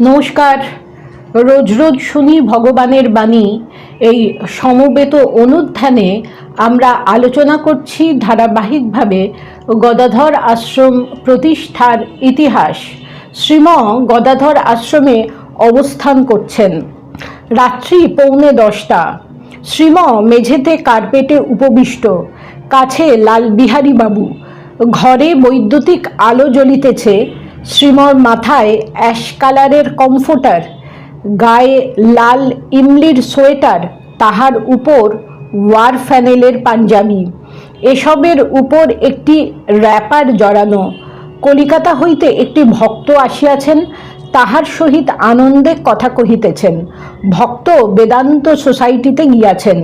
নমস্কার। রোজ রোজ শুনি ভগবানের বাণী। এই সমবেত অনুধ্যানে আমরা আলোচনা করছি ধারাবাহিকভাবে গদাধর আশ্রম প্রতিষ্ঠার ইতিহাস। শ্রীম গদাধর আশ্রমে অবস্থান করছেন। রাত্রি পৌনে দশটা। শ্রীম মেঝেতে কার্পেটে উপবিষ্ট। কাছে লাল বিহারী বাবু। ঘরে বৈদ্যুতিক আলো জ্বলিতেছে। শ্রীমর মাথায় অ্যাশ কালারের কমফোর্টার, গায়ে লাল ইমলির সোয়েটার, তাহার উপর ওয়ার ফ্যানেলের পাঞ্জাবি। এসবের উপর একটি র্যাপার জড়ানো। কলিকাতা হইতে একটি ভক্ত আসিয়াছেন, তাহার সহিত আনন্দে কথা কহিতেছেন। ভক্ত বেদান্ত সোসাইটিতে গিয়াছেন।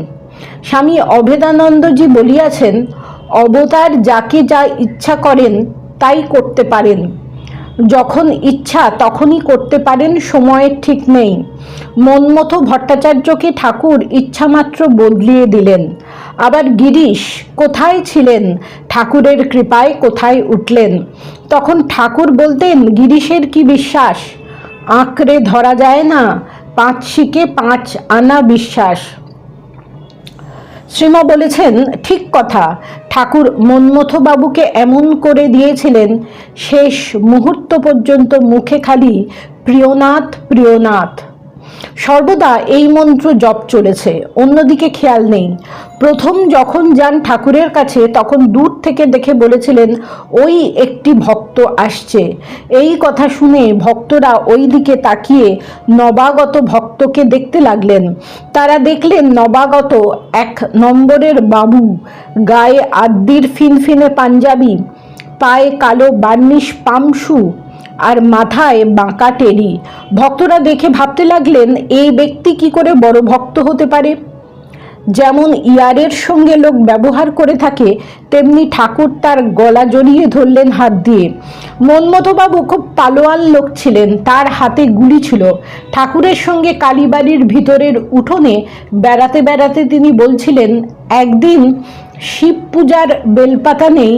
স্বামী অভেদানন্দজি বলিয়াছেন, অবতার যাকে যা ইচ্ছা করেন, তাই করতে পারেন। যখন ইচ্ছা তখনই করতে পারেন, সময়ের ঠিক নেই। মনমতো ভট্টাচার্যকে ঠাকুর ইচ্ছামাত্র বদলিয়ে দিলেন। আবার গিরিশ, কোথায় ছিলেন? ঠাকুরের কৃপায় কোথায় উঠলেন? তখন ঠাকুর বলতেন, গিরিশের কি বিশ্বাস? আঁকড়ে ধরা যায় না, পাঁচ শিকে পাঁচ আনা বিশ্বাস। শ্রীমা বলেছেন, ঠিক কথা। ঠাকুর মন্মথবাবুকে এমন করে দিয়েছিলেন, শেষ মুহূর্ত পর্যন্ত মুখে খালি প্রিয়নাথ প্রিয়নাথ। সর্বদা এই মন্ত্র জপ চলেছে। অন্যদিকে খেয়াল নেই। প্রথম যখন যান ঠাকুরের কাছে, তখন দূর থেকে দেখে বলেছিলেন, ওই একটি ভক্ত আসছে। এই কথা শুনে ভক্তরা ওই দিকে তাকিয়ে নবাগত ভক্তকে দেখতে লাগলেন। তারা দেখলেন নবাগত এক নম্বরের বাবু, গায়ে আদ্যির ফিনফিনে পাঞ্জাবি, পায়ে কালো বার্নিশ পামশু আর মাথায় বাঁকা টেরি ভক্তরা দেখে ভাবতে লাগলেন, এই ব্যক্তি কি করে বড় ভক্ত হতে পারে? যেমন ইয়ারের সঙ্গে লোক ব্যবহার করে থাকে, তেমনি ঠাকুর তার গলা জড়িয়ে ধরলেন হাত দিয়ে। মনমতবাবু খুব পালোয়ান লোক ছিলেন, তার হাতে গুলি ছিল। ঠাকুরের সঙ্গে কালীবাড়ির ভিতরের উঠোনে বেড়াতে বেড়াতে তিনি বলছিলেন, একদিন শিব পূজার বেলপাতা নেই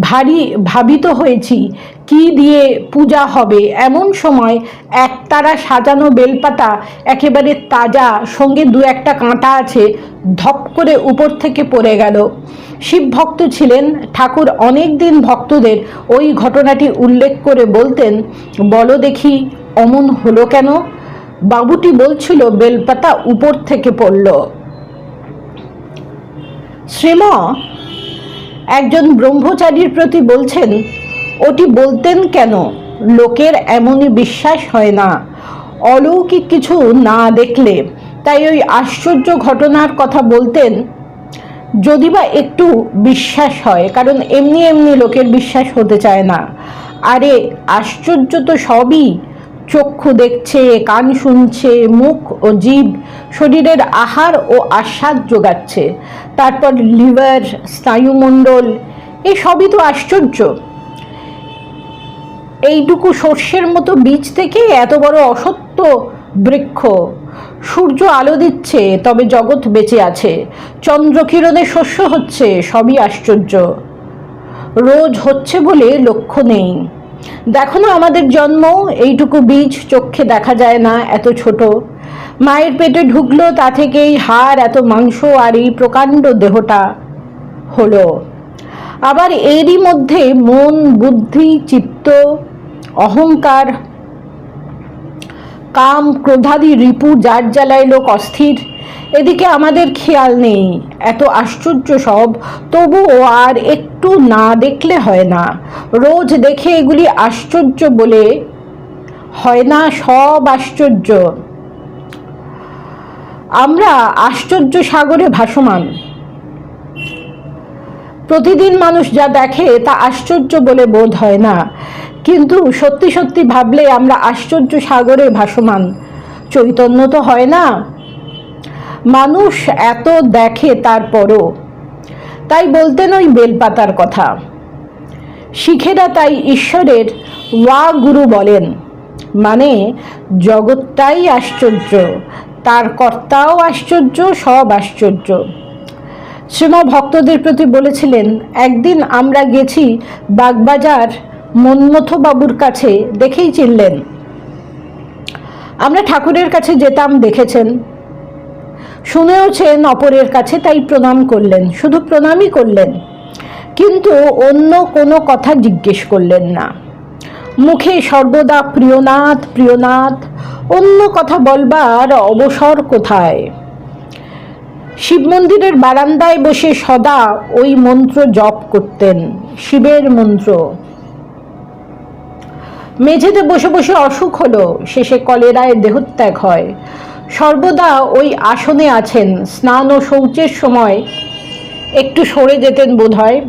ভারী, ভাবিত হয়েছি। কি দিয়ে পূজা হবে? এমন সময় একতারা সাজানো বেলপাতা একেবারে তাজা, সঙ্গে দু একটা কাঁটা আছে, ধপ করে উপর থেকে পড়ে গেল। শিব ভক্ত ছিলেন। ঠাকুর অনেক দিন ভক্তদের ওই ঘটনাটি উল্লেখ করে বলতেন, বলো দেখি, অমন হলো কেন? বাবুটি বলছিল, বেলপাতা উপর থেকে পড়ল। শ্রীম একজন ব্রহ্মচারীর প্রতি বলছেন, ওটি বলতেন কেন? লোকের এমনই বিশ্বাস হয় না। অলৌকিক কিছু না দেখলে তাই ওই আশ্চর্য ঘটনার কথা বলতেন। যদি বা একটু বিশ্বাস হয়, কারণ এমনি এমনি লোকের বিশ্বাস হতে চায় না। আরে, আশ্চর্য তো সবই। চক্ষু দেখছে, কান শুনছে, মুখ ও জীব শরীরের আহার ও আস্বাদ যোগাচ্ছে। তারপর লিভার, স্নায়ুমণ্ডল, এই সবই তো আশ্চর্য। এইটুকু সর্ষের মতো বীজ থেকে এত বড় অসত্য বৃক্ষ। সূর্য আলো দিচ্ছে, তবে জগৎ বেঁচে আছে। চন্দ্রকিরণে শস্য হচ্ছে, সবই আশ্চর্য। রোজ হচ্ছে বলে লক্ষ্য নেই। দেখো না আমাদের জন্ম, এইটুকু বীজ চোখে দেখা যায় না, এত ছোট। মায়ের পেটে ঢুকলো, তা থেকেই হাড়, এত মাংস আর এই প্রকাণ্ড দেহটা হলো। আবার এরই মধ্যে মন, বুদ্ধি, চিত্ত, অহংকার, কাম, ক্রোধাদি রিপু যার জ্বালায় লোক অস্থির। এদিকে আমাদের খেয়াল নেই। এত আশ্চর্য সব। তবুও আর একটু না দেখলে হয় না। রোজ দেখে এগুলি আশ্চর্য বলে হয় না সব আশ্চর্য। আমরা আশ্চর্য সাগরে ভাসমান। প্রতিদিন মানুষ যা দেখে তা আশ্চর্য বলে বোধ হয় না। কিন্তু সত্যি সত্যি ভাবলে আমরা আশ্চর্য সাগরে ভাসমান। চৈতন্য তো হয় না। মানুষ এত দেখে তারপরও। তাই বলতেন ওই বেলপাতার কথা। শিখেরা তাই ঈশ্বরের ওয়া গুরু বলেন মানে জগৎটাই আশ্চর্য, তার কর্তাও আশ্চর্য, সব আশ্চর্য। শ্রীমা ভক্তদের প্রতি বলেছিলেন, একদিন আমরা গেছি বাগবাজার মন্মথ বাবুর কাছে, দেখেই চিনলেন। আমরা ঠাকুরের কাছে যেতাম, দেখেছেন। শুনেওছেন অপরের কাছে, তাই প্রণাম করলেন। শুধু প্রণামই করলেন, কিন্তু অন্য কোনো কথা জিজ্ঞেস করলেন না। মুখে সর্বদা প্রিয়নাথ প্রিয়নাথ, অন্য কথা বলবার অবসর কোথায়? শিব মন্দিরের বারান্দায় বসে সদা ওই মন্ত্র জপ করতেন, শিবের মন্ত্র। মেঝেতে বসে বসে অসুখ হলো, শেষে কলেরায় দেহত্যাগ হয়। সর্বদা ওই আসনে আছেন। স্নান ও শৌচের সময় একটু সরে যেতেন বোধহয়।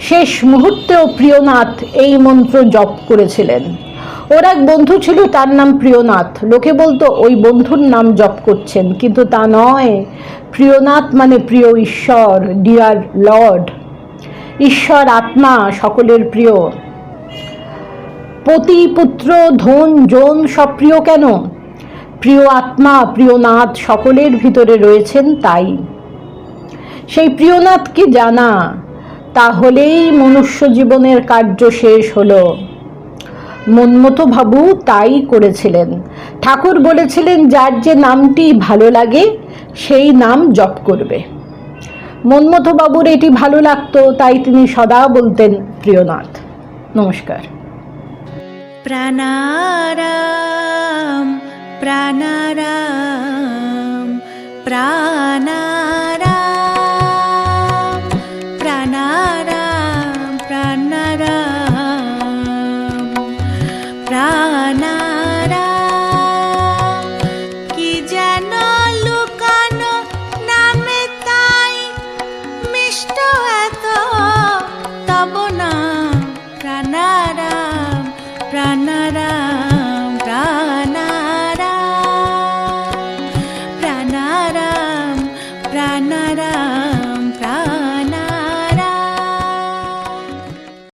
শেষ মুহূর্তেও প্রিয়নাথ এই মন্ত্র জপ করেছিলেন। ওর এক বন্ধু ছিল, তার নাম প্রিয়নাথ। লোকে বলতো, ওই বন্ধুর নাম জপ করছেন। কিন্তু তা নয়। প্রিয়নাথ মানে প্রিয় ঈশ্বর, ডিয়ার লর্ড। ঈশ্বর আত্মা সকলের প্রিয়। পতি, পুত্র, ধন জন সব প্রিয় কেন? প্রিয় আত্মা প্রিয়নাথ সকলের ভিতরে রয়েছেন তাই। সেই প্রিয়নাথকে জানা? তাহলেই মনুষ্য জীবনের কার্য শেষ হলো। মন্মথবাবু তাই করেছিলেন। ঠাকুর বলেছিলেন, যার যে নামটি ভালো লাগে, সেই নাম জপ করবে। মন্মথবাবুর এটি ভালো লাগতো, তাই তিনি সদা বলতেন প্রিয়নাথ নমস্কার। প্রাণারাম। प्राणाराम प्राणा